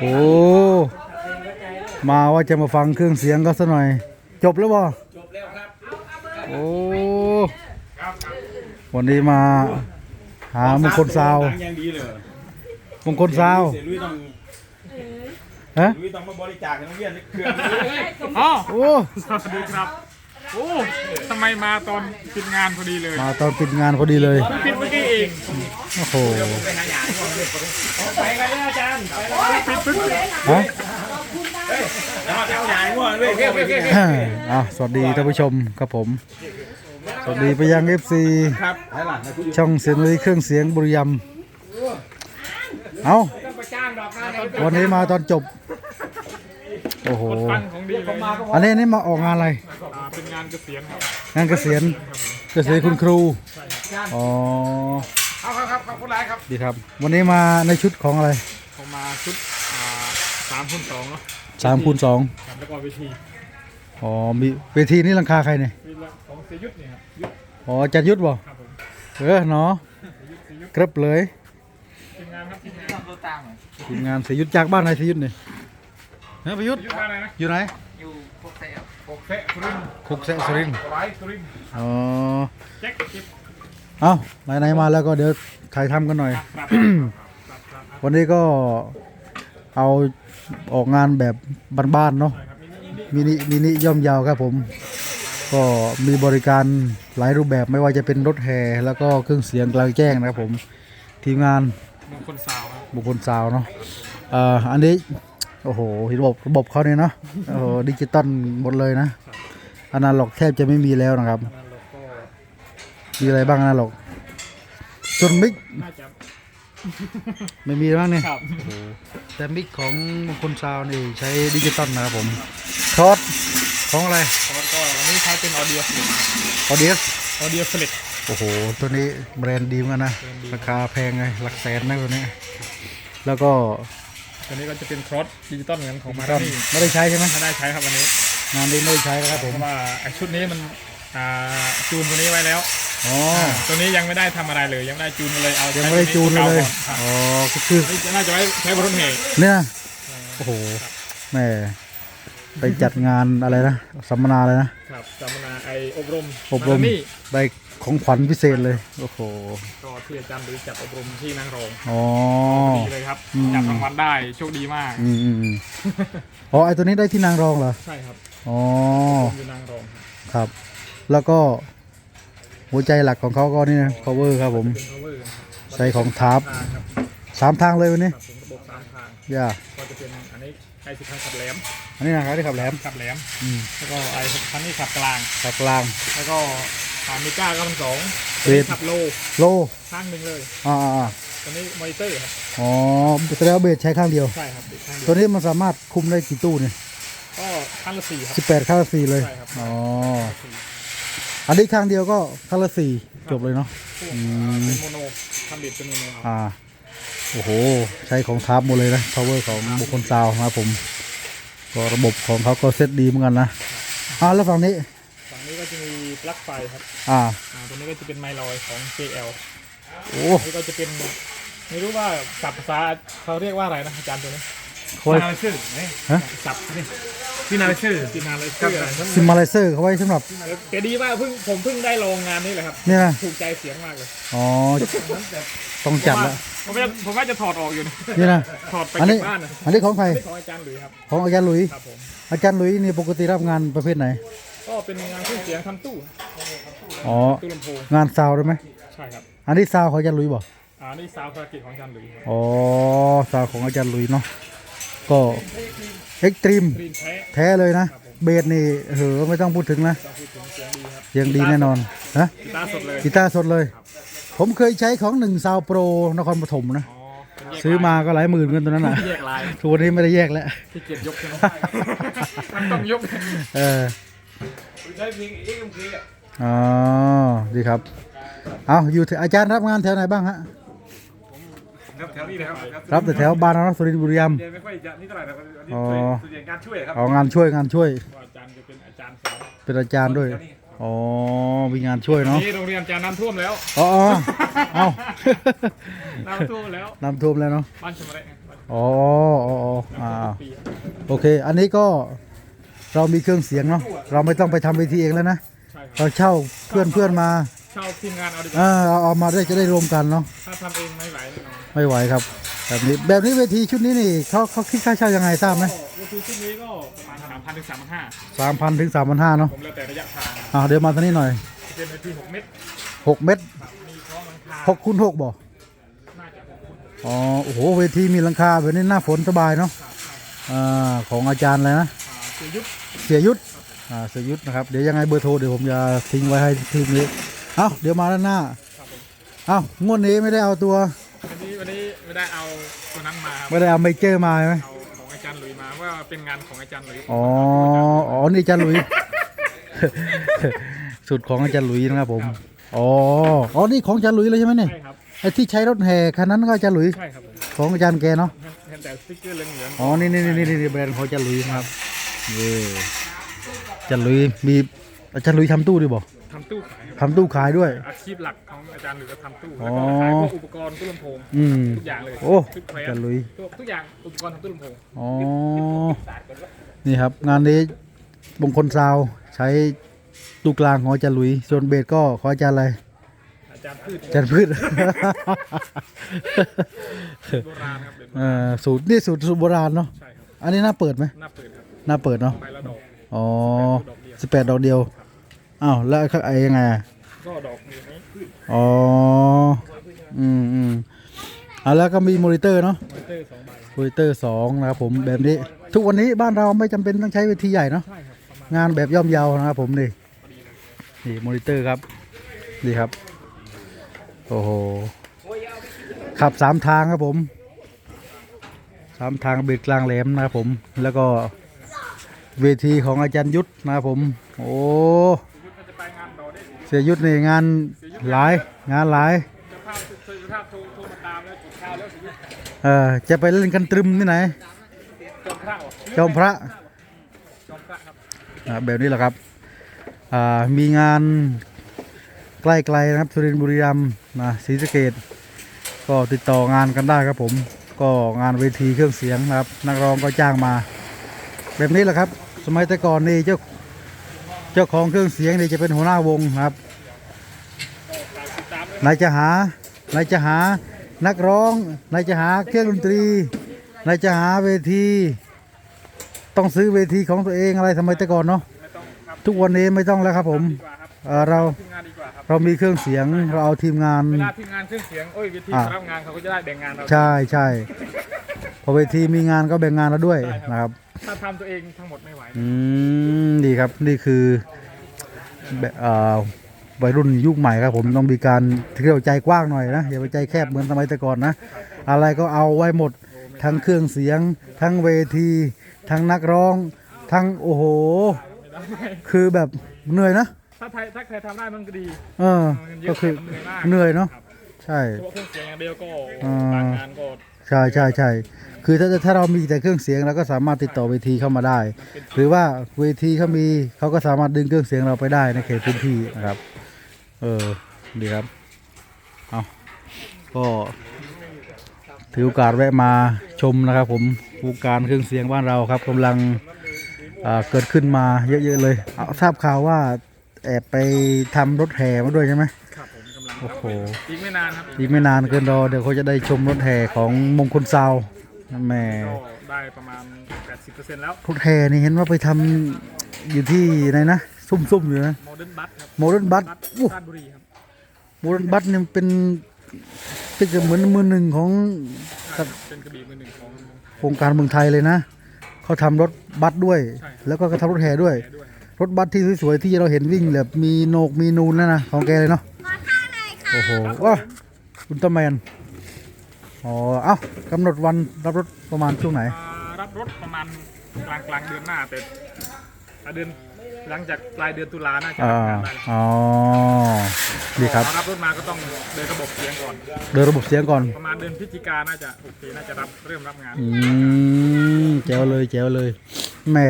โอ้มาว่าจะมาฟังเครื่องเสียงก็สัหน่อย จบแล้วบ่จบแล้วครับโอ้วันนี้มาหามงคลซาวตังค์ยังดีเลยมงคลซาวเสียลุยต้องฮะลุยต้องมาบริจาคให้โรงเรียนเครื่องอ๋อโอ้สวัสดีครับ โอ้ทำไมมาตอนปิดงานพอดีเลยมาตอนปิดงานพอดีเลย ปิดเมื่อกี้เองโอ้โหไปหาหยาก่อนเลยไปกันเลยอาจารย์ไปเลยปิดเพิ่งฮะเฮ้ยแล้วมาเอาหยาก่อนเลยโอเคโอเคอะสวัสดีท่านผู้ชมครับผม สวัสดีไปยัง FC ครับไอ้หลานนะคุณช่องเสียงเลยเครื่องเสียงบุรีรัมย์เอาวันนี้มาตอนจบ โอ้โหฟังของดีเลยอันนี้นี่มาออกงานอะไรอ่าเป็นงานเกษียณครับงานเกษียณเกษียณคุณครูอ๋อ เอาครับครับขอบคุณหลายครับดีครับ วันนี้มาในชุดของอะไรผมมาชุดอ่าสามคูณสองเนาะสามคูณสองครับแล้วก็เวทีอ๋อ มีเวทีนี่หลังคาใครเนี่ย มีละของเสยยุทธเนี่ยครับยุทธอ๋อจัดยุทธบ่ครับผมเออเนาะกรับเลยทีมงานครับทีมงานตัวต่างทีมงานเสยยุทธจากบ้านไหนเสยยุทธเนี่ยเฮ้ยประยุทธยุทธอะไรนะ อยู่ไหนอยู่โคกเสะโคกเสะสุรินทร์คุกเสะสุรินทร์ไลฟ์สุรินทร์อ๋อแจ็คเก็บเอ้าไหนๆมาแล้วก็เดี๋ยวถ่ายทำกันหน่อย ครับครับครับครับวันนี้ก็เอาออกงานแบบบ้านๆเนาะครับมินิมินิมินิมินิย่อมยาวครับผม ก็มีบริการหลายรูปแบบไม่ว่าจะเป็นรถแห่แล้วก็เครื่องเสียงกลางแจ้งนะครับผม ทีมงานมงคลสาวครับ บุคคลซาวน์เนาะเอ่ออันนี้โอ้โหระบบระบบเขาเนี่ยเนาะโอ้โหดิจิตอลหมดเลยนะอนาล็อกแทบจะไม่มีแล้วนะครับนั้นเราก็มีอะไรบ้างอนาล็อกส่วนมิกน่าจะไม่มีบ้างเนี่ย ครับแต่มิกของมงคลซาวน์นี่ใช้ดิจิตอลนะครับผมคอร์สของอะไรแล้วก็วันนี้ใช้เป็นออเดียฟลิปออเดียสออเดียฟลิปโอ้โห ตัวนี้แบรนด์ดีเหมือนกันนะ ราคาแพงเลยหลักแสนนะตัวนี้ แล้วก็ ตัวนี้ก็จะเป็นครอสดิจิตอลเหมือนของมาก็รานี่ไม่ได้ใช้ใช่ไหมไม่ได้ใช้ครับวันนี้งานนี้ไม่ได้ใช้นะครับเพผมราะว่าไอ้ชุดนี้มันอ่าจูนตัวนี้ไว้แล้วอ๋อตัวนี้ยังไม่ได้ทำอะไรเลยยังไม่ได้จูนเลยเอายังไม่ได้จูนเลยครับอ๋อก็คือนี่น่าจะไว้ใช้บนรถเหตุเนี่ยโอ้โหแม่ไปจัดงานอะไรนะสัมมนาเลยนะ ครับจำนาไออบรมอบรมานี่ได้ ของขวัญพิเศษเลย โอ้โห ก็ที่อาจารย์หรือจัดอบรมที่นางรองอ๋อ ดีเลยครับอืม จับรางวัลได้โชคดีมาก อืมอืมอืมอ๋อไอตัวนี้ได้ที่นางรองเหรอ ใช่ครับอ๋อ ผมอยู่นางรองครับครับ แล้วก็ หัวใจหลักของเขาก็นี่นะ cover ครับผม เป็น power นะครับใช้ของทาร์ปทางครับสามทางเลยวันนี้ครับผมระบบสามทางย่า ก็จะเป็นอันนี้ไอสิบทางขับแหลมอันนี้นะครับที่ขับแหลมขับแหลม อืมแล้วก็ไอคันนี้ขับกลาง ขับกลาง แล้วก็ อามิก้าก็เป็นสองเบรดขับโลโลข้างหนึ่งเลยอ่าอ่าอ่าตัวนี้มอนิเตอร์ครับอ๋อแสดงว่าเบสใช้ข้างเดียว ใช่ครับติดข้างเดีตัวยวนี้มันสามารถคุมได้กี่ตู้เนี่ยก็ข้างละสี่ครับ สิบแปดข้างละสี่เลยใช่ครับ อ๋ออันนี้ข้างเดียวก็ข้างละสี่จบเลยเนาะ พวกอืมเป็นโมโนทำเด็ดเป็นโมโนเอาอ่า โอ้โห ใช้ของทับหมดเลยนะ power ของบุคคลซาวน์นะครับผม ก็ระบบของเขาก็เซตดีเหมือนกันนะ อ่าแล้วฝั่งนี้ ฝั่งนี้ก็จะมี ปลั๊กไฟครับอ่าอ่าตัวนี้ก็จะเป็นไมลอยของ JL โอ้นี่ก็จะเป็นไม่รู้ว่าศัพท์ภาษาเขาเรียกว่าอะไรนะอาจารย์ตัวนี้คอยนาชื่อนี่ฮะศัพท์นี่พี่นาชื่อจีนาเลยชื่ออะไรซิมาไลเซอร์เขาไว้สำหรับ แต่ดีมากเพิ่งผมเพิ่งได้ลองงานนี้แหละครับเนี่ยนะ ถูกใจเสียงมากเลยอ๋อต้องจัดละผมว่าผมว่าจะถอดออกอยู่นะนี่นะถอดไปอันนี้จากบ้านนะอันนี้ของใครไม่ของอาจารย์หลุยส์ครับของอาจารย์หลุย ครับผมอาจารย์หลุยนี่ปกติรับงานประเภทไหน ก็เป็นงานเครื่องเสียงทำตู้อ๋อ ตู้ลำโพงงานซาวด์ได้ไหม ใช่ครับอันนี้ซาวด์ของอาจารย์หลุยบอกอ่านี่ซาวด์ธุรกิจของอาจารย์หลุยส์ครับอ๋อ ซาวด์ของอาจารย์หลุยเนาะ ก็เอ็กตรีมกรีนแท้แท้เลยนะ เบสนี่เหอไม่ต้องพูดถึงนะต้องพูดถึงเสียงดีครับเสียงดีแน่นอนฮะกีตาร์สดเลยกีตาร์สดเลย ผมเคยใช้ของหนึ่งซาวโปรนครปฐมนะ อ๋อเป็นแยกซื้อมาก็หลายหมื่นเงินตัวนั้นน่ะแยกลายทุกวันนี้ไม่ได้แยกแล้ว ที่เกียจยกใช่ไหมมันต้องยก เออ ใช้เพลงเอ็มเคอะอ๋อดีครับ เอาอยู่แถวอาจารย์รับงานแถวไหนบ้างฮะ ครับแถวนี้นะครับรับแต่แถวบานนสุรินทร์บุรีรัมย์เรียนไม่ค่อยจะนี่เท่าไหร่นะครับอันนี้อ๋อส่วนใหญ่งานช่วยครับเอางานช่วยงานช่วย อาจารย์จะเป็นอาจารย์สอนเป็นอาจารย์ด้วย อ๋อ มีงานช่วยเนาะ นี่โรงเรียนอาจารย์น้ำท่วมแล้ว อ๋ออ๋อเอาน้ำท่วมแล้ว น้ำท่วมแล้วเนาะ บ้านชมระบ้านอ๋ออ๋ออ๋ออ่าโอเค อันนี้ก็ เรามีเครื่องเสียงเนาะเราไม่ต้องไปทำเวทีเองแล้วนะใช่ครับเราเช่าเพื่อนเพื่อนมาเช่าทีมงานเอาดีกเอว่าอเอาเอามาได้จะได้รวมกันเนาะถ้าทำเองไม่ไหวแน่นอนไม่ไหวครับ แบบนี้แบบนี้เวทีชุดนี้นี่เขาเขาคิดค่าเช่ายังไงทราบไหมก็เวทีชุดนี้ก็ประมาณสามพันถึงสามพันห้าสามพันถึงสามพันห้าเนาะผมแล้วแต่ระยะทางอ่าเดี๋ยวมาทางนี้หน่อยเป็นเวทีหกเมตรหกเมตรครับมีพร้อมหลังคาหกคูณหกบ่น่าจะหกคนอ๋อโอ้โหเวทีมีหลังคาแบบนี้หน้าฝนสบายเนาะอ่าของอาจารย์เลยนะอ่าเสียยุทธ เสียยุทธอ่าเสียยุทธนะครับ เดี๋ยวยังไงเบอร์โทรเดี๋ยวผมจะทิ้งไว้ให้ทีมนี้ เอ้าเดี๋ยวมาด้านหน้าครับผมเอ้างวดนี้ไม่ได้เอาตัว วันนี้วันนี้ไม่ได้เอาตัวนั้นมาครับไม่ได้เอาเมเจอร์มาใช่ไหมเอาของอาจารย์หลุยมาว่าเป็นงานของอาจารย์หลุยอ๋อ อ๋อ นี่อาจารย์หลุย สุดของอาจารย์หลุยนะครับผม อ๋อ อ๋อ นี่ของอาจารย์หลุยเลยใช่ไหมเนี่ยใช่ครับไอ้ที่ใช้รถแห่คันนั้นก็อาจารย์หลุย ใช่ครับผมของอาจารย์แกเนาะ เห็นแต่สติ๊กเกอร์เหลืองอ๋อนี่นี่นี่นี่แบรนด์ของอาจารย์หลุยนะครับ นี่อาจารย์หลุยมีอาจารย์หลุยทำตู้ด้วยบ่ๆทำตู้ขายครับทำตู้ขายด้วย อาชีพหลักของอาจารย์หลุยก็ทำตู้อ๋แล้วอก็ขายพวกอุปกรณ์ตู้ลำโพงอืม ทุกอย่างเลยโอ้ทุกแบรอาจารนย์ด์หลุย ทุกทุกอย่างอุปกรณ์ทำตู้ลำโพงอ๋อนี่ครับ งานนี้มงคลซาวใช้ตู้กลางของอาจารย์หลุย ส่วนเบสก็ของอาจารย์อะไร อาจารย์พืชอาจารย์พืช โบราณครับเป็นเอ่อสูตรนี่สูตรสูตรโบราณเนาะ ใช่ครับอันนี้น่าเปิดไหม หน้าเปิด ครับน่าเปิดเนาะใบละดอกอ๋อดอกเดียวสิบแปดดอกเดียวอ้าวแล้วไอ้ยังไงอะก็ดอกนี้พืชอ๋ออืมอืมอ่าแล้วก็มีมอนิเตอร์เนาะมอนิเตอร์สองใบมอนิเตอร์สองนะครับผมแบบนี้ ทุกวันนี้บ้านเราไม่จำเป็นต้องใช้เวทีใหญ่เนาะใช่ครับประมาณงานแบบย่อมเยานะครับผมนี่พอดีเลยนี่มอนิเตอร์ครับนี่ครับโอ้โหขับสามทางครับผมสามทางเบรกกลางแหลมนะครับผมแล้วก็ เวทีของอาจารย์ยุทธนะครับผม โอ้ยุทธจะไปงานดอได้เสียยุทธนี่งานหลายงานหลายเจะภาพเคยเจะภาพโทรโทรมาตามแล้วจุดข้าวแล้วสิยุทธเออจะไปเล่นกันตรึมที่ไหนจอมพระเหรอจอมพระครับแบบนี้แหละครับมีงานใกล้ๆนะครับสุรินทร์บุรีรัมย์นะศรีสะเกดก็ติดต่องานกันได้ครับผม ก็งานเวทีเครื่องเสียงนะครับ นักร้องก็จ้างมา แบบนี้แหละครับ สมัยแต่ก่อนนี่เจ้าเจ้าของเครื่องเสียงนี่จะเป็นหัวหน้าวงนะครับฝากติดตามด้วยนายจะหานายจะหานักร้องนายจะหาเครื่องดนตรีนายจะหาเวที ต้องซื้อเวทีของตัวเองอะไรสมัยแต่ก่อนเนาะไม่ต้องครับทุกวันนี้ไม่ต้องแล้วครับผมดีกว่าครับเอ่อเราทีมงานดีกว่าครับเรามีเครื่องเสียงเราเอาทีมงาน เวลาทีมงานเครื่องเสียงโอ้ยวิธีอะ รับงานเขาก็จะได้แบ่งงานเรา ใช่ใช่พ อเวทีมีงานก็แบ่งงานเราด้วยนะครับ ถ้าทำตัวเองทั้งหมดไม่ไหว อืมดีครับนี่คือแบบเอ่อวัยรุ่นยุคใหม่ครับผมต้องมีการเที่ยวใจกว้างหน่อยนะอย่าไปใจแคบเหมือนสมัยแต่ก่อนนะ อะไรก็เอาไว้หมดทั้งเครื่องเสียง ทั้งเวที ทั้งนักร้อง ทั้งโอ้โหไม่ได้คือแบบเหนื่อยนะ ถ้าไทยถ้าใครทำได้มันก็ดี เออมันเยก็อะคือแต่มันเหนื่อยมากเหนื่อยเนาะครับใช่เพราะว่าเครื่องเสียงอย่างเดียวก็อ่าบางงานก็ใช่ใช่ใช่ คือถ้าถ้าเรามีแต่เครื่องเสียงเราก็สามารถติดต่อเวทีเข้ามาได้ หรือว่าเวทีเขามีเขาก็สามารถดึงเครื่องเสียงเราไปได้ในเขตพื้นที่นะครับ เออดีครับเอาก็ถือโอกาสแวะมาชมนะครับ ผมวงการเครื่องเสียงบ้านเราครับกำลังอ่าเกิดขึ้นมาเยอะๆเลยเอาทราบข่าวว่าแอบไปทำรถแห่มาด้วยใช่ไหมครับผมกำลังโอ้โหอีกไม่นานครับอีกไม่นานเกินรอเดี๋ยวเขาจะได้ชมรถแห่ของมงคลซาวน์ แหม่ก็ได้ประมาณ 80%แล้วรถแห่นี่เห็นว่าไปทำอยู่ที่ไหนนะ ซุ่มๆอยู่นะ โมเดิร์นบัสครับโมเดิร์นบัสราชบุรีครับโมเดิร์นบัสเนี่ยเป็นเป็นเหมือนมือหนึ่งของใช่ครับเป็นกระบี่มือหนึ่งของโครงการเมืองไทยเลยนะ เขาทำรถบัสด้วย ใช่ แล้วก็ทำรถแห่ด้วย แกด้วยครับรถบัสที่สวยๆที่เราเห็นวิ่งแบบมีโหนกมีนูนนั่นนะของแกเลยเนาะโอ้โหว้าอุลตร้าแมน อ๋อ เอ้ากำหนดวันรับรถประมาณช่วงไหน อ่ารับรถประมาณกลางกลางๆเดือนหน้าแต่เดือนหลังจากปลายเดือนตุลาน่าจะอ่า ทำงานได้แล้วอ๋อ ดีครับ พอรับรถมาก็ต้องเดินระบบเสียงก่อน เดินระบบเสียงก่อน ประมาณเดือนพฤศจิกาน่าจะโอเคน่าจะรับเริ่มรับงาน อืมแจ๋วเลยแจ๋วเลยแหม่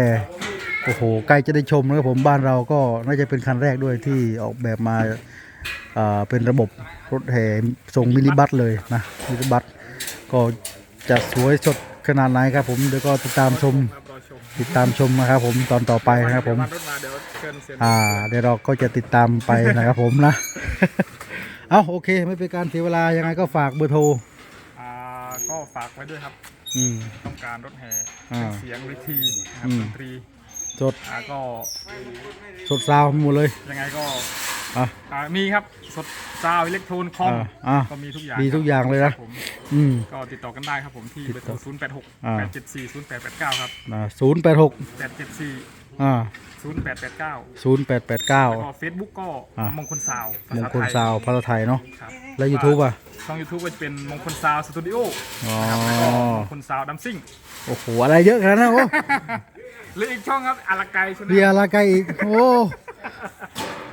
โอ้โหใกล้จะได้ชมแล้วครับผมบ้านเราก็น่าจะเป็นคันแรกด้วยที่ออกแบบมาอ่าเป็นระบบรถแห่ส่งมินิบัสเลยนะมินิบัส ก็จะสวยสดขนาดไหนครับผมเดี๋ยวก็ติดตามชมครับรอชมติดตามชมนะครับผมตอนต่อไปนะครับผมเดี๋ยววันรถมาเดี๋ยวเชิญเสียงอ่าเดี๋ยวเราก็จะติดตามไปนะครับผมนะ เอาโอเคไม่เป็นการเสียเวลายังไงก็ฝากเบอร์โทร อ่าก็ฝากไว้ด้วยครับ อืม ต้องการรถแห่อ่าเสียงเวทีนะครับอืม ดนตรีสดอ่าก็สดซาวหมดเลย ยังไงก็ อะ อ่ามีครับสดซาวอิเล็กโทรนคอมอ่าอะก็มีทุกอย่างมีทุกอย่างเลยคนะรับผมอืม ก็ติดต่อกันได้ครับผมที่ติดเบอร์ต่โทอรศูนย์แปดหกอ่าแปดเจ็ดสี่ศูนย์แปดแปดเก้าครับ ศูนย์แปดหกแปดเจ็ดสี่อ่าศูนย์แปดแปดเก้าศูนย์แปดแปดเก้า แล้วก็เฟซบุ๊กก็อะมงคลซาวภามงษาคลไทยซาวภาษาไทยเนาะ ครับแล้ว YouTube อะ ช่อง YouTube ก็จะเป็นมงคลซาวสตูดิโออ๋อแล้วก็มงคลซาวดัมซิ่งโอ้โห อะไรเยอะขนาดนั้นโอ้หรืออีกช่องครับอาราไกใช่ไหมมีอะไรไกลอีก โอ้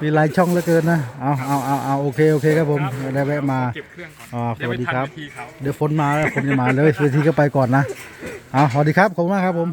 มีหลายช่องเหลือเกินนะเอาเอาเอาเอาโอเคโอเคครับผมได้แวะมาเก็บเครื่องก่อนอ่าเดี๋ยวสวัไม่สดีทันครับเวทีเขาเดี๋ยวฝนมาแล้วฝนจะมาเลยเวทีก็ไปก่อนนะเอาสวัสดีครับขอบคุณมากครับผม